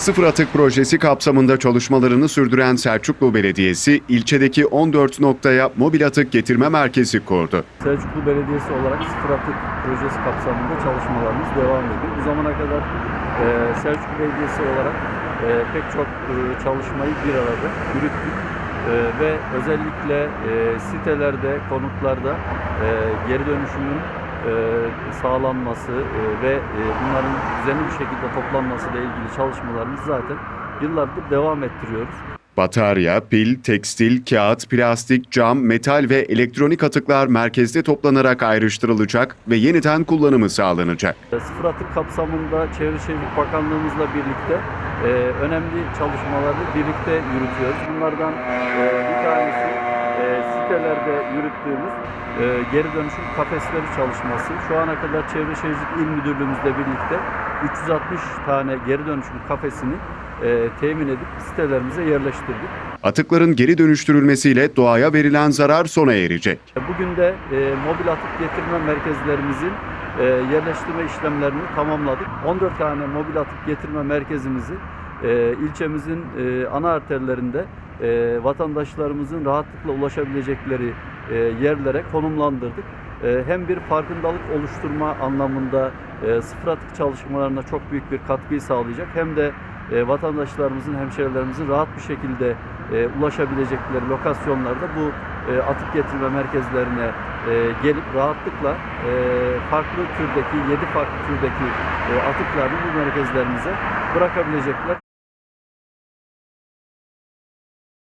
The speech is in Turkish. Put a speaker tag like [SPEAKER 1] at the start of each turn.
[SPEAKER 1] Sıfır Atık Projesi kapsamında çalışmalarını sürdüren Selçuklu Belediyesi, ilçedeki 14 noktaya mobil atık getirme merkezi kurdu.
[SPEAKER 2] Selçuklu Belediyesi olarak sıfır atık projesi kapsamında çalışmalarımız devam ediyor. Bu zamana kadar e, Selçuklu Belediyesi olarak e, pek çok e, çalışmayı bir arada yürüttük. E, ve özellikle e, sitelerde, konutlarda e, geri dönüşümün e, sağlanması e, ve e, bunların düzenli bir şekilde toplanması ile ilgili çalışmalarımız zaten yıllardır devam ettiriyoruz.
[SPEAKER 1] Batarya, pil, tekstil, kağıt, plastik, cam, metal ve elektronik atıklar merkezde toplanarak ayrıştırılacak ve yeniden kullanımı sağlanacak.
[SPEAKER 2] E, Sıfır atık kapsamında Çevre Şehircilik Bakanlığımızla birlikte e, önemli çalışmaları birlikte yürütüyoruz. Bunlardan e, bir tanesi sitelerde yürüttüğümüz e, geri dönüşüm kafesleri çalışması. Şu ana kadar Çevre Şehircilik İl Müdürlüğümüzle birlikte 360 tane geri dönüşüm kafesini e, temin edip sitelerimize yerleştirdik.
[SPEAKER 1] Atıkların geri dönüştürülmesiyle doğaya verilen zarar sona erecek.
[SPEAKER 2] Bugün de e, mobil atık getirme merkezlerimizin e, yerleştirme işlemlerini tamamladık. 14 tane mobil atık getirme merkezimizi e, ilçemizin e, ana arterlerinde e, vatandaşlarımızın rahatlıkla ulaşabilecekleri e, yerlere konumlandırdık. E, hem bir farkındalık oluşturma anlamında e, sıfır atık çalışmalarına çok büyük bir katkıyı sağlayacak hem de e, vatandaşlarımızın, hemşehrilerimizin rahat bir şekilde e, ulaşabilecekleri lokasyonlarda bu e, atık getirme merkezlerine e, gelip rahatlıkla e, farklı türdeki, 7 farklı türdeki e, atıklarını bu merkezlerimize bırakabilecekler.